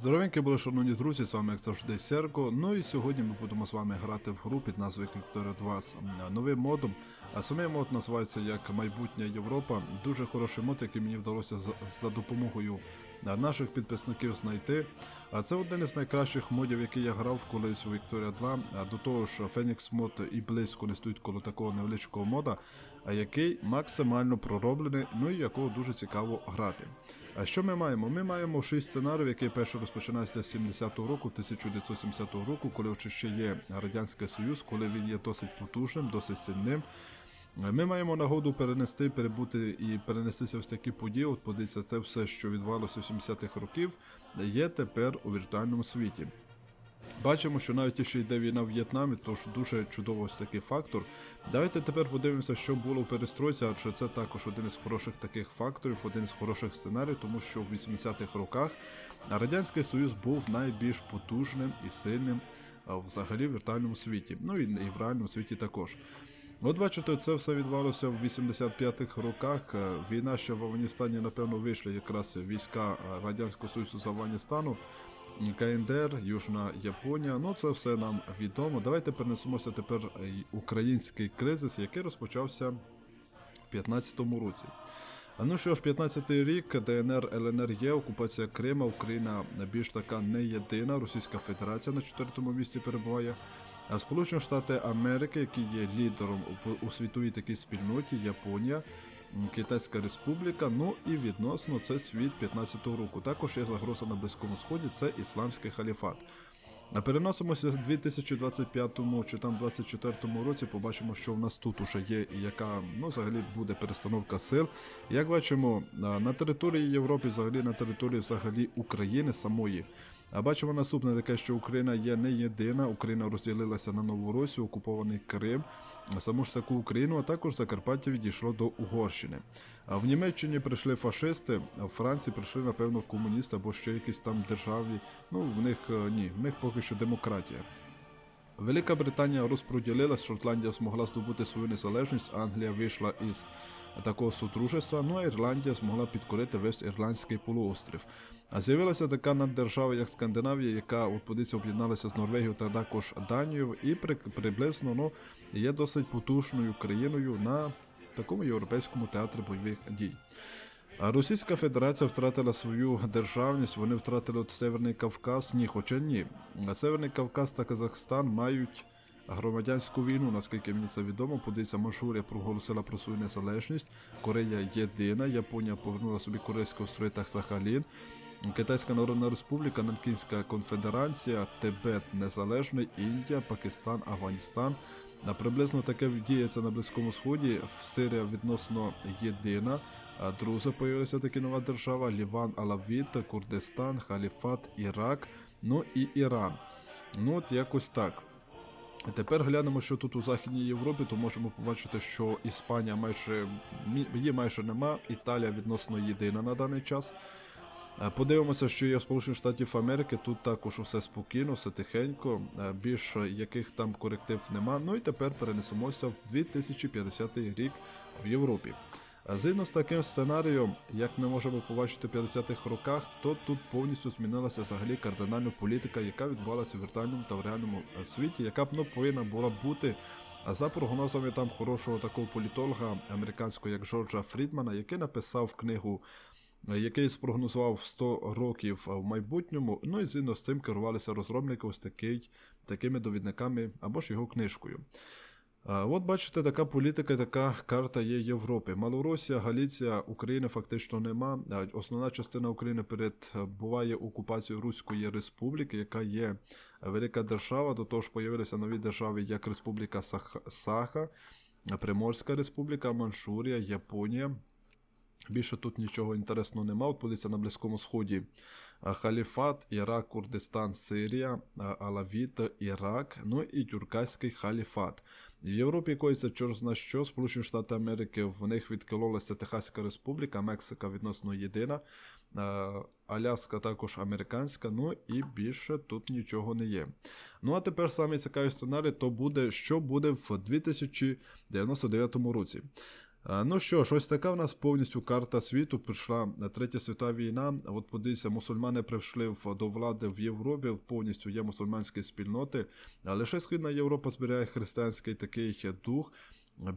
Здоровенькі були, шановні друзі, з вами як завжди Серко. Ну і сьогодні ми будемо з вами грати в гру під назвою Victoria 2 новим модом. А самий мод називається як Майбутня Європа. Дуже хороший мод, який мені вдалося за, за допомогою наших підписників знайти. А це один із найкращих модів, який я грав колись у Victoria 2. А до того ж, Phoenix мод і близько не стоїть коло такого невеличкого мода, а який максимально пророблений, ну і якого дуже цікаво грати. А що ми маємо? Ми маємо шість сценаріїв, які перший розпочинається з 70-го року, 1970 року, коли ще є Радянський Союз, коли він є досить потужним, досить сильним. Ми маємо нагоду перенести, перебути і перенестися в такі події. От подивіться, це все, що відбувалося в 70-х років, є тепер у віртуальному світі. Бачимо, що навіть ще йде війна в В'єтнамі, тож дуже чудово ось такий фактор. Давайте тепер подивимося, що було в перестройці, адже це також один із хороших таких факторів, один із хороших сценаріїв, тому що в 80-х роках Радянський Союз був найбільш потужним і сильним взагалі в віртуальному світі. Ну і, в реальному світі також. От бачите, це все відбувалося в 85-х роках. Е, Війна ще в Афганістані, напевно, вийшли якраз війська е, Радянського Союзу з Афганістану. КНДР, Южна Японія. Ну це все нам відомо. Давайте перенесемося тепер український кризис, який розпочався в 15-му році. Ну що ж, 15-й рік, ДНР, ЛНР є, окупація Крима, Україна більш така не єдина, Російська Федерація на четвертому місці перебуває. А Сполучені Штати Америки, які є лідером у- світовій такій спільноті, Японія, Китайська Республіка, ну і відносно це світ 15-го року. Також є загроза на Близькому Сході, це Ісламський халіфат. А переносимося в 2025 чи там 2024 році. Побачимо, що в нас тут уже є і яка ну взагалі буде перестановка сил. Як бачимо, на території Європи, взагалі на території взагалі України самої. А бачимо наступне таке, що Україна є не єдина. Україна розділилася на Новоросію, окупований Крим, саму ж таку Україну, а також Закарпаття відійшло до Угорщини. А в Німеччині прийшли фашисти, а в Франції прийшли, напевно, комуністи або ще якісь там державі. Ну, в них е, ні, в них поки що демократія. Велика Британія розподілилась, Шотландія змогла здобути свою незалежність, Англія вийшла із такого судружества, ну а Ірландія змогла підкорити весь ірландський полуострів. А з'явилася така наддержава, як Скандинавія, яка от подивіться, об'єдналася з Норвегією та також Данією, і при, приблизно ну, є досить потужною країною на такому європейському театрі бойових дій. Російська Федерація втратила свою державність, вони втратили от Северний Кавказ. Ні, хоча ні. Северний Кавказ та Казахстан мають громадянську війну, наскільки мені це відомо. Подивіться, Манчжурія проголосила про свою незалежність. Корея єдина, Японія повернула собі Корейський та Сахалін. Китайська Народна Республіка, Нанкінська конфедерація, Тибет Незалежний, Індія, Пакистан, Афганістан. Приблизно таке діється на Близькому Сході. Сирія відносно єдина. А Друзі, появилася таки нова держава: Ліван, Алавіт, Курдистан, Халіфат, Ірак, ну і Іран. Ну от якось так. Тепер глянемо, що тут у Західній Європі, то можемо побачити, що Іспанія майже її майже нема, Італія відносно єдина на даний час. Е, Подивимося, що є в Сполучених Штатів Америки. Тут також усе спокійно, все тихенько, е, більш яких там коректив нема. Ну і тепер перенесемося в 2050 рік в Європі. Е, Згідно з таким сценарієм, як ми можемо побачити в 50-х роках, то тут повністю змінилася взагалі кардинальна політика, яка відбувалася в віртуальному та в реальному е, світі, яка б ну, повинна була бути. А за прогнозами там хорошого такого політолога американського, як Джорджа Фрідмана, який написав книгу, е, який спрогнозував 100 років в майбутньому. Ну і згідно з цим керувалися розробники ось такий, такими довідниками або ж його книжкою. От бачите, така політика, така карта є Європи. Малоросія, Галіція, України фактично нема. Основна частина України перебуває окупацією Руської Республіки, яка є велика держава. До того ж, появилися нові держави, як Республіка Сах- Саха, Приморська Республіка, Манчжурія, Японія. Більше тут нічого інтересного нема. От подивіться на Близькому Сході. Халіфат, Ірак, Курдистан, Сирія, а, Алавіт, Ірак, ну і Тюркайський халіфат. В Європі коїться чорт зна що, Сполучені Штати Америки, в них відкололася Техаська Республіка, Мексика відносно єдина, Аляска також американська, ну і більше тут нічого не є. Ну а тепер саме цікавий сценарій, то буде, що буде в 2099 році. Е, Ну що ж, ось така в нас повністю карта світу. Прийшла е, третя світова війна. От подивіться, мусульмани прийшли до влади в Європі. Повністю є мусульманські спільноти. Лише Східна Європа зберігає християнський такий дух.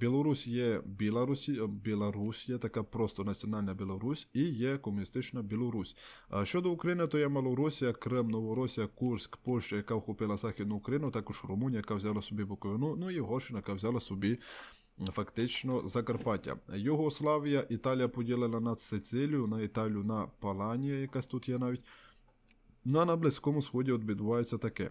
Білорусь є Білорусі, е, Білорусь є така просто національна Білорусь і є комуністична Білорусь. Щодо України, то є Малоросія, Крим, Новоросія, Курськ, Польща, яка вхопила Західну Україну, також Румунія, яка взяла собі Буковину, ну і Угорщина, яка взяла собі фактично Закарпаття. Його Славія, Італія поділила на Сицилію, на Італію на Паланія, якась тут є навіть. Ну а на Близькому Сході відбувається таке.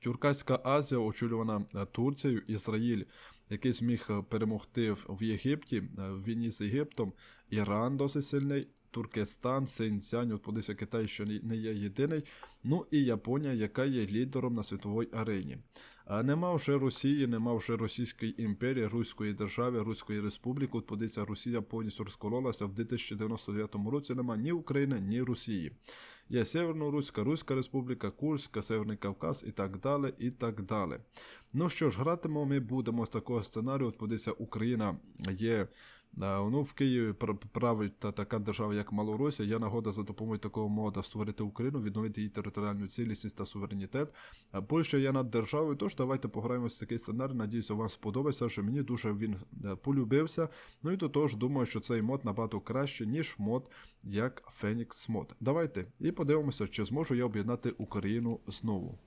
Тюркаська Азія, очолювана е, Турцією, Ізраїль, який зміг е, перемогти в в Єгипті, е, в війні з Єгиптом, Іран досить сильний, Туркестан, Синьцянь, от подивися, Китай не- не є єдиний. Ну і Японія, яка є лідером на світовій арені. А нема вже Росії, нема вже Російської імперії, Руської держави, Руської республіки. От подивіться, Росія повністю розкололася в 2099 році. Нема ні України, ні Росії. Є Северноруська, Руська Республіка, Курська, Северний Кавказ і так далі. і так далі. Ну що ж, гратимо ми будемо з такого сценарію. От подивіться, Україна є. Е, Ну, в Києві пр- править та така держава, як Малоросія. Є нагода за допомогою такого мода створити Україну, відновити її територіальну цілісність та суверенітет. Польща є над державою, тож давайте пограємо в такий сценарій. Надіюся, вам сподобається, що мені дуже він е, полюбився. Ну і до того ж, думаю, що цей мод набагато краще, ніж мод як Phoenix мод. Давайте і подивимося, чи зможу я об'єднати Україну знову.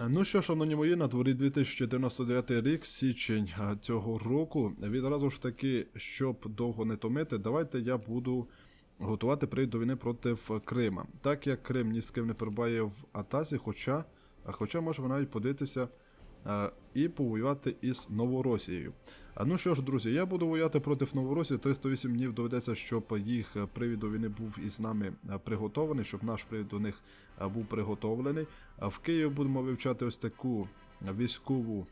Е, Ну що, шановні мої, на дворі 2099 рік, січень е, цього року. Відразу ж таки, щоб довго не томити, давайте я буду готувати привід до війни проти Крима. Так як Крим ні з ким не перебуває в Атасі, хоча, а хоча можемо навіть подивитися е, і повоювати із Новоросією. А ну що ж, друзі, я буду воювати проти Новоросії. 308 днів доведеться, щоб їх е, привід до війни був із нами е, приготований, щоб наш привід до них е, був приготовлений. А в Києві будемо вивчати ось таку військову,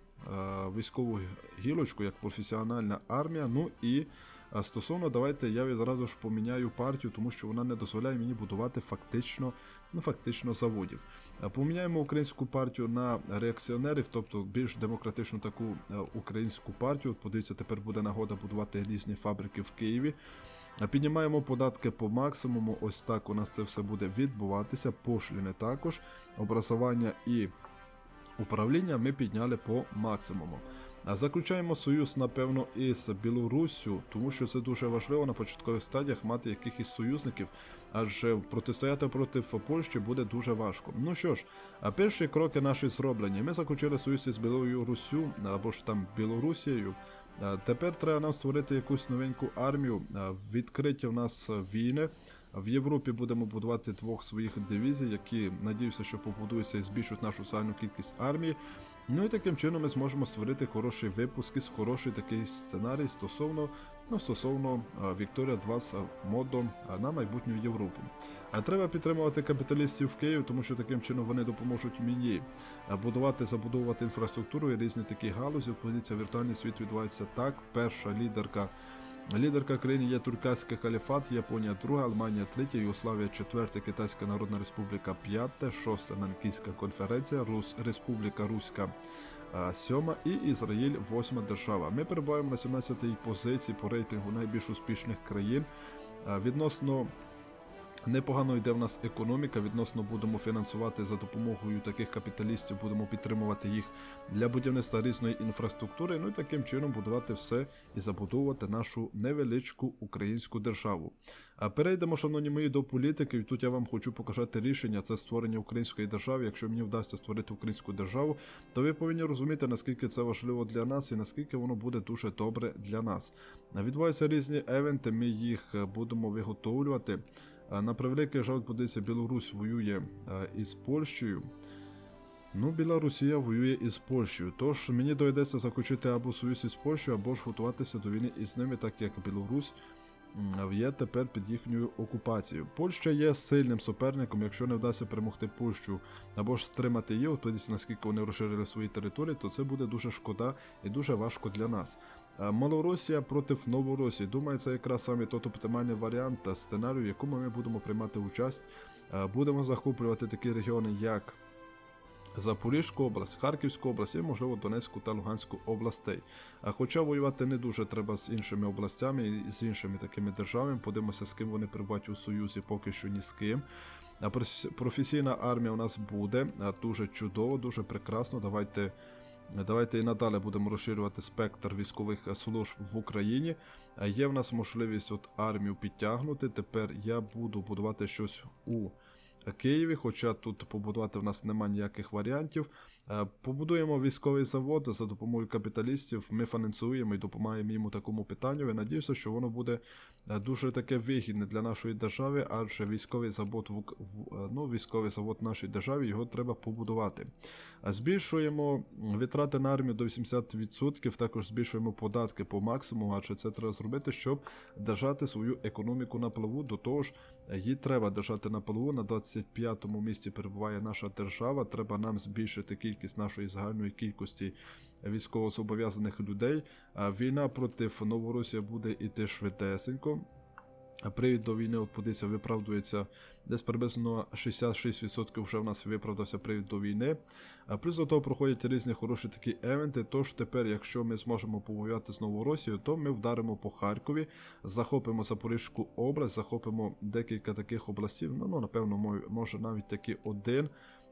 військову гілочку, як професіональна армія. Ну і стосовно, давайте я відразу ж поміняю партію, тому що вона не дозволяє мені будувати фактично, ну, фактично заводів. Е, Поміняємо українську партію на реакціонерів, тобто більш демократичну таку е, українську партію. Подивіться, тепер буде нагода будувати різні фабрики в Києві. Е, Піднімаємо податки по максимуму. Ось так у нас це все буде відбуватися. Пошліни також. Образування і управління ми підняли по максимуму. Заключаємо союз, напевно, із Білоруссю, тому що це дуже важливо на початкових стадіях мати якихось союзників, адже протистояти проти Польщі буде дуже важко. Ну що ж, перші кроки наші зроблені. Ми заключили союз із Білоруссю або ж там Білорусією. Тепер треба нам створити якусь новеньку армію. Відкриті в нас війни. В Європі будемо будувати двох своїх дивізій, які надіюся, що побудуються і збільшують нашу загальну кількість армії. Ну і таким чином ми зможемо створити хороший випуск із хороший такий сценарій стосовно ну, стосовно а, Вікторія 20 модом на майбутню Європу. А треба підтримувати капіталістів в Києві, тому що таким чином вони допоможуть мені будувати, забудовувати інфраструктуру і різні такі галузі. Подивіться, віртуальний світ відбувається так. Перша лідерка. Лідерка країни є Туркаський халіфат, Японія друга, Алманія, третя, Югославія четверта, Китайська Народна Республіка п'ята, шоста Нанкійська конференція, Рус, Республіка Руська сьома і Ізраїль восьма держава. Ми перебуваємо на 17-й позиції по рейтингу найбільш успішних країн. Відносно Непогано йде в нас економіка. Відносно будемо фінансувати за допомогою таких капіталістів, будемо підтримувати їх для будівництва різної інфраструктури. Ну і таким чином будувати все і забудовувати нашу невеличку українську державу. А перейдемо, шановні мої, до політики. Тут я вам хочу показати рішення. Це створення української держави. Якщо мені вдасться створити українську державу, то ви повинні розуміти, наскільки це важливо для нас і наскільки воно буде дуже добре для нас. Відбуваються різні евенти. Ми їх е, будемо виготовлювати. На превеликий жаль, подивіться, Білорусь воює із Польщею. Ну, Білорусія воює із Польщею. Тож мені доведеться заключити або союз із Польщею, або ж готуватися до війни із ними, так як Білорусь є тепер під їхньою окупацією. Польща є сильним суперником, якщо не вдасться перемогти Польщу або ж стримати її, подивіться, наскільки вони розширили свої території, то це буде дуже шкода і дуже важко для нас. А Малоросія проти Новоросії. Думаю, це якраз саме тот оптимальний варіант та сценарію, в якому ми будемо приймати участь. Будемо захоплювати такі регіони, як Запорізьку область, Харківську область і, можливо, Донецьку та Луганську областей. Хоча воювати не дуже треба з іншими областями і з іншими такими державами. Подивимося, з ким вони перебувають у Союзі, поки що ні з ким. Професійна армія у нас буде дуже чудово, дуже прекрасно. Давайте. Давайте і надалі будемо розширювати спектр військових е, служб в Україні. Є в нас можливість от армію підтягнути. Тепер я буду будувати щось у Києві, хоча тут побудувати в нас немає ніяких варіантів. Е, Побудуємо військовий завод за допомогою капіталістів. Ми фінансуємо і допомагаємо їм у такому питанню. Я надіюся, що воно буде е, дуже таке вигідне для нашої держави, адже військовий завод в, е, ну, військовий завод в нашій державі його треба побудувати. Збільшуємо витрати на армію до 80%, також збільшуємо податки по максимуму, адже це треба зробити, щоб держати свою економіку на плаву. До того ж, її треба держати на плаву. На 25-му місці перебуває наша держава. Треба нам збільшити кількість нашої загальної кількості військовозобов'язаних людей. Війна проти Новоросії буде іти швидесенько. Привід до війни, от виправдується десь приблизно 66% вже в нас виправдався привід до війни. Плюс до того проходять різні хороші такі евенти. Тож тепер, якщо ми зможемо повоювати з Новоросією, то ми вдаримо по Харкові, захопимо Запорізьку область, захопимо декілька таких областів. Ну, ну напевно, може навіть таки один.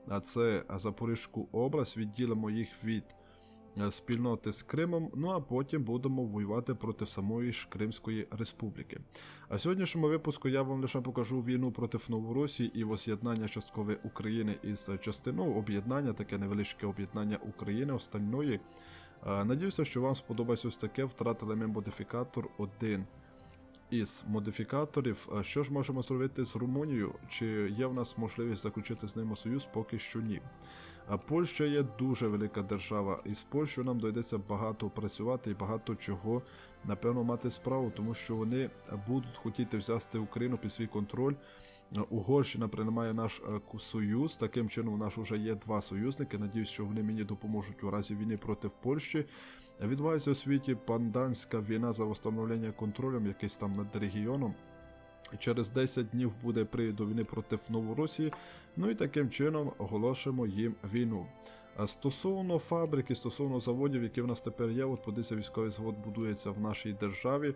А це Запорізьку область, відділимо їх від е, спільноти з Кримом, ну а потім будемо воювати проти самої ж Кримської республіки. А в сьогоднішньому випуску я вам лише покажу війну проти Новоросії і воз'єднання часткове України із частиною об'єднання, таке невеличке об'єднання України остальної. Е, Надіюся, що вам сподобається ось таке. Втратили ми модифікатор 1 із модифікаторів. Що ж можемо зробити з Румунією? Чи є в нас можливість заключити з ними союз? Поки що ні. А Польща є дуже велика держава, і з Польщею нам доведеться багато працювати і багато чого, напевно, мати справу, тому що вони будуть хотіти взяти Україну під свій контроль. Угорщина приймає наш е, союз. Таким чином, у нас вже є два союзники. Надіюсь, що вони мені допоможуть у разі війни проти Польщі. Відбувається у світі панданська війна за встановлення контролем, якийсь там над регіоном. Через 10 днів буде привід до війни проти Новоросії. Ну і таким чином оголошуємо їм війну. Стосовно фабрики, стосовно заводів, які в нас тепер є, от подивіться, військовий завод будується в нашій державі.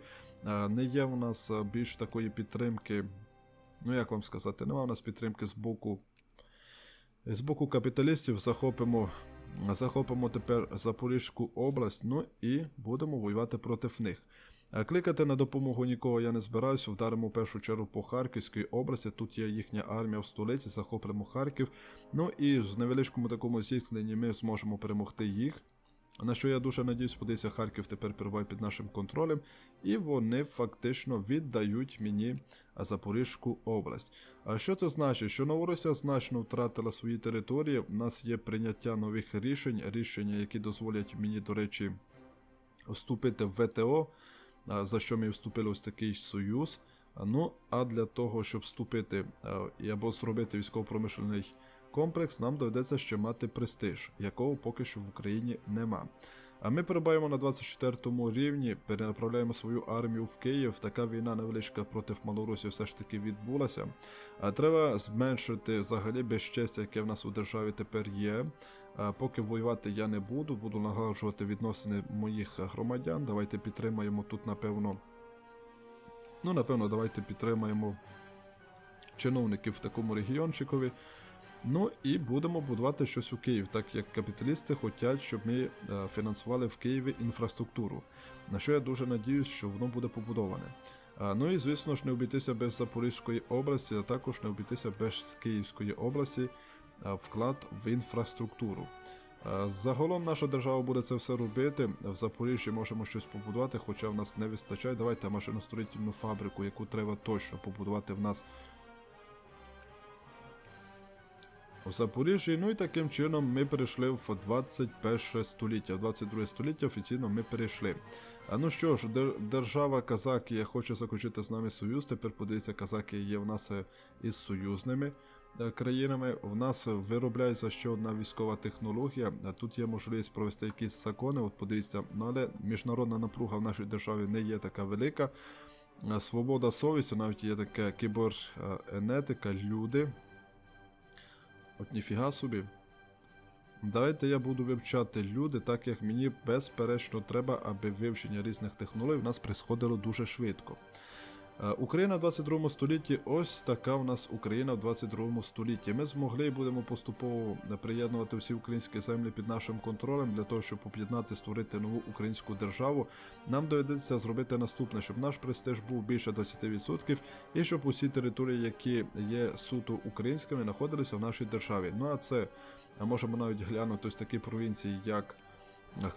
Не є в нас більш такої підтримки. Ну як вам сказати, немає в нас підтримки з боку з боку капіталістів. Захопимо, захопимо тепер Запорізьку область, ну і будемо воювати проти них. Кликати на допомогу нікого я не збираюся. Вдаримо в першу чергу по Харківській області. Тут є їхня армія в столиці, захопимо Харків. Ну і в невеличкому такому зіткненні ми зможемо перемогти їх. На що я дуже надіюсь, подивіться, Харків тепер перебуває під нашим контролем, і вони фактично віддають мені Запорізьку область. А що це значить? Що Новоросія значно втратила свої території. У нас є прийняття нових рішень, рішення, які дозволять мені, до речі, вступити в ВТО, за що ми вступили ось такий союз. Ну, а для того, щоб вступити або зробити військово-промишлений комплекс, нам доведеться ще мати престиж, якого поки що в Україні нема. А ми перебуваємо на 24-му рівні, перенаправляємо свою армію в Київ. Така війна невеличка проти Малорусі все ж таки відбулася. А треба зменшити взагалі безчестя, яке в нас у державі тепер є. А Поки воювати я не буду, буду налагоджувати відносини моїх громадян. Давайте підтримаємо тут, напевно. Ну, напевно, давайте підтримаємо чиновників в такому регіончикові. Ну і будемо будувати щось у Київ, так як капіталісти хочуть, щоб ми е, фінансували в Києві інфраструктуру. На що я дуже надіюсь, що воно буде побудоване. Ну і звісно ж не обійтися без Запорізької області, а також не обійтися без Київської області вклад в інфраструктуру. Загалом наша держава буде це все робити. В Запоріжжі можемо щось побудувати, хоча в нас не вистачає. Давайте машиностроїтельну фабрику, яку треба точно побудувати в нас у Запоріжжі. Ну і таким чином ми перейшли в 21 століття. В 22 століття офіційно ми перейшли. А ну що ж, дер- держава Казакія хоче заключити з нами союз. Тепер подивіться, Казакія є в нас е, із союзними е, країнами. В нас виробляється ще одна військова технологія. А Тут є можливість провести якісь закони. От подивіться, ну але міжнародна напруга в нашій державі не є така велика. Е, Свобода совісті, навіть є така кіберенетика, люди. От ніфіга собі. Давайте я буду вивчати люди, так як мені безперечно треба, аби вивчення різних технологій в нас присходило дуже швидко. Е, Україна в 22 столітті, ось така в нас Україна в 22 столітті. Ми змогли і будемо поступово приєднувати всі українські землі під нашим контролем для того, щоб об'єднати, створити нову українську державу. Нам доведеться зробити наступне, щоб наш престиж був більше 20% і щоб усі території, які є суто українськими, знаходилися в нашій державі. Ну а це можемо навіть глянути ось такі провінції, як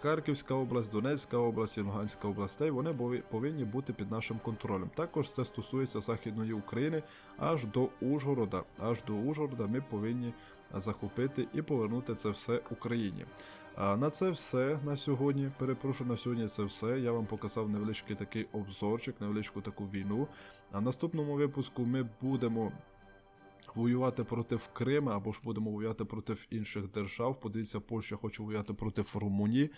Харківська область, Донецька область і Луганська областей, вони повинні бути під нашим контролем. Також це стосується Західної України аж до Ужгорода. Аж до Ужгорода ми повинні захопити і повернути це все Україні. А на це все на сьогодні. Перепрошую, на сьогодні це все. Я вам показав невеличкий такий обзорчик, невеличку таку війну. А в наступному випуску ми будемо воювати проти Крима або ж будемо воювати проти інших держав. Подивіться, Польща хоче воювати проти Румунії.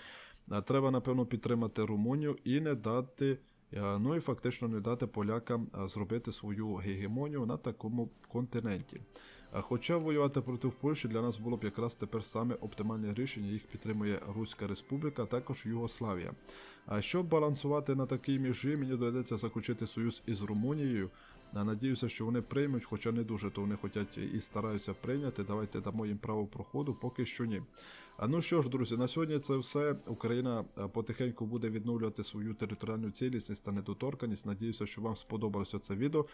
Треба, напевно, підтримати Румунію і не дати. е, Ну і фактично не дати полякам е, зробити свою гегемонію на такому континенті. Хоча воювати проти Польщі для нас було б якраз тепер саме оптимальне рішення. Їх підтримує Руська Республіка, а також Югославія. А щоб балансувати на такій межі, мені доведеться заключити союз із Румунією. Надіюся, що вони приймуть, хоча не дуже, то вони хочуть і стараються прийняти. Давайте дамо їм право проходу, поки що ні. А ну що ж, друзі, на сьогодні це все. Україна е, потихеньку буде відновлювати свою територіальну цілісність та недоторканість. Надіюся, що вам сподобалося це відео.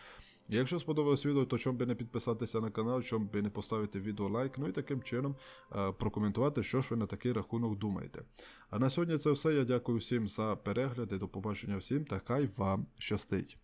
Якщо сподобалось відео, то чому би не підписатися на канал, чому би не поставити відео лайк, ну і таким чином е, прокоментувати, що ж ви на такий рахунок думаєте. А на сьогодні це все. Я дякую всім за перегляди. До побачення всім та хай вам щастить.